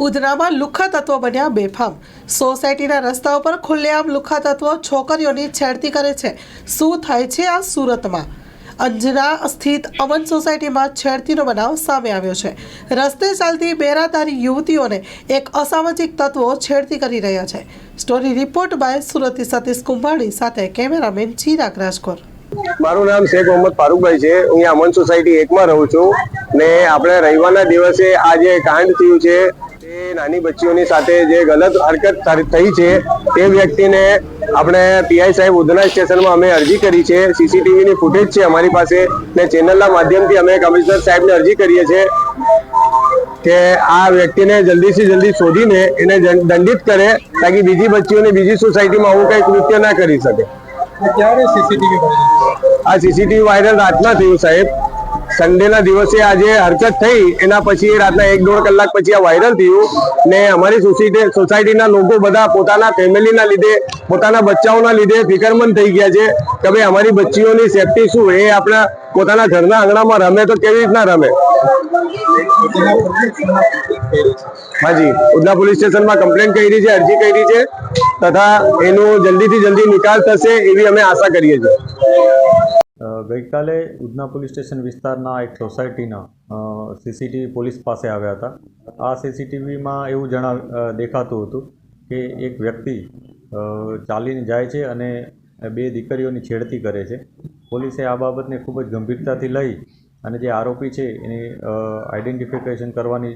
ઉધનામાં લુખ્ખા તત્વો બન્યા બેફામ. સોસાયટીના રસ્તા ઉપર ખુલ્લેઆમ લુખ્ખા તત્વો છોકરીઓની છેડતી કરે છે. શું થાય છે આ સુરતમાં? અંજના સ્થિત અમન સોસાયટીમાં છેડતીનો બનાવ સામે આવ્યો છે. રસ્તે ચાલતી બેરાદારી યુવતીઓને એક અસામાજિક તત્વો છેડતી કરી રહ્યા છે. Story report by Surti Satish Kumbhani સાથે કેમેરામેન ચિરાગ રાજકોર. મારું નામ શેખ મોહમ્મદ ફારૂકભાઈ છે. હું અમન સોસાયટી એકમાં રહું છું ને આપણે રવિવારના દિવસે આ જે કાંડ થયું છે નાની બચ્ચીઓની સાથે જે ગલત હરકત થઈ છે તે વ્યક્તિને આપણે પીઆઈ સાહેબ ઉધના સ્ટેશનમાં અમે અરજી કરી છે સીસીટીવી ની ફૂટેજ છે અમારી પાસે ને ચેનલના માધ્યમથી અમે કમિશનર સાહેબને અરજી કરીએ છીએ કે આ વ્યક્તિને જલ્દીથી જલ્દી શોધીને એને દંડિત કરે તાકી બીજી બચ્ચીઓને બીજી સોસાયટીમાં આવું કંઈ કૃત્ય ના કરી શકે. ક્યારે સીસીટીવી વાયરલ આ સીસીટીવી વાયરલ રાતના થયું સાહેબ. સન્ડેના દિવસે આ જે હરકત થઈ, એના પછી રાતના એક દોઢ કલાક પછી આ વાયરલ થયું ને અમારી સોસાયટી, સોસાયટીના લોકો બધા પોતાના ફેમિલીના લીધે, પોતાના બચ્ચાઓના લીધે ફિકરમંદ થઈ ગયા છે કે ભાઈ અમારી બચ્ચીઓની સેફટી શું એ આપણા પોતાના ઘરના આંગણામાં રમે તો કેવી રીતના રમે? હાજી ઉદના પોલીસ સ્ટેશનમાં કમ્પ્લેન કરી છે, અરજી કરી છે તથા એનું જલ્દીથી જલ્દી નિકાલ થશે એવી અમે આશા કરીએ છીએ. ગઈકાલે ઉધના પોલીસ સ્ટેશન વિસ્તારના એક સોસાયટીના સીસીટીવી પોલીસ પાસે આવ્યા હતા. આ સીસીટીવીમાં એવું જણાવ દેખાતું હતું કે એક વ્યક્તિ ચાલીને જાય છે અને બે દીકરીઓની છેડતી કરે છે. પોલીસે આ બાબતને ખૂબ જ ગંભીરતાથી લઈ અને જે આરોપી છે એની આઈડેન્ટિફિકેશન કરવાની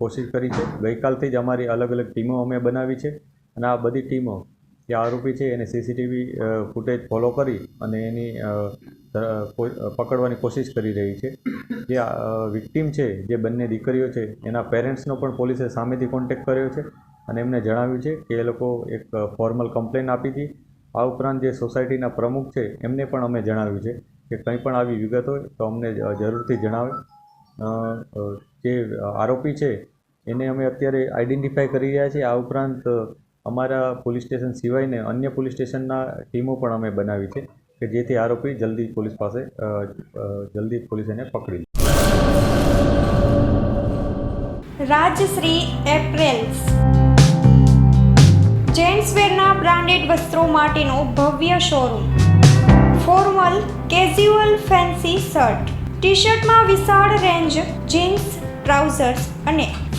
કોશિશ કરી છે. ગઈકાલથી જ અમારી અલગ અલગ ટીમો અમે બનાવી છે અને આ બધી ટીમો જે આરોપી છે એને સીસીટીવી ફૂટેજ ફોલો કરી અને એની કો- પકડવાની કોશિશ કરી રહી છે. જે વિક્ટીમ છે, જે બંને દીકરીઓ છે, એના પેરેન્ટ્સનો પણ પોલીસે સામેથી કોન્ટેક્ટ કર્યો છે અને એમને જણાવ્યું છે કે એ લોકો એક ફોર્મલ કમ્પ્લેન આપી હતી. આ ઉપરાંત જે સોસાયટીના પ્રમુખ છે, એમને પણ અમે જણાવ્યું છે કે કંઈ પણ આવી વિગત હોય તો અમને જરૂરથી જણાવે. જે આરોપી છે, એને અમે અત્યારે આઈડેન્ટિફાઈ કરી રહ્યા છીએ. આ ઉપરાંત અમારા પોલીસ સ્ટેશન સિવાયને અન્ય પોલીસ સ્ટેશનના ટીમો પણ અમે બનાવી છે કે જેથી આરોપી જલ્દી પોલીસ પાસે જલ્દી પોલીસ એને પકડી રાજશ્રી એપ્રેલ્સ. જેન્ટ્સવેરના બ્રાન્ડેડ વસ્ત્રો માટેનો ભવ્ય showroom. Formal casual fancy shirt. T શર્ટમાં વિશાળ રેન્જ જીન્સ, ટ્રાઉઝર્સ અને